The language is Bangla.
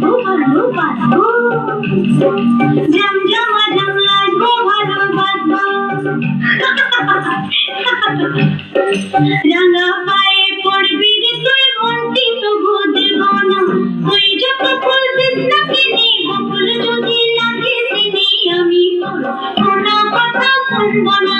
ভালো ভালো বাঁচবো জমজমা জমলাসবো ভালো বাঁচবো রাঙা পায়ে পড়বি রে তুই মনটি তবু দেব না ওই যত ফুল বিষ্ণাকে নেই বকুল যদি লাগে দিনে আমি তোর কোনো কথা শুনব না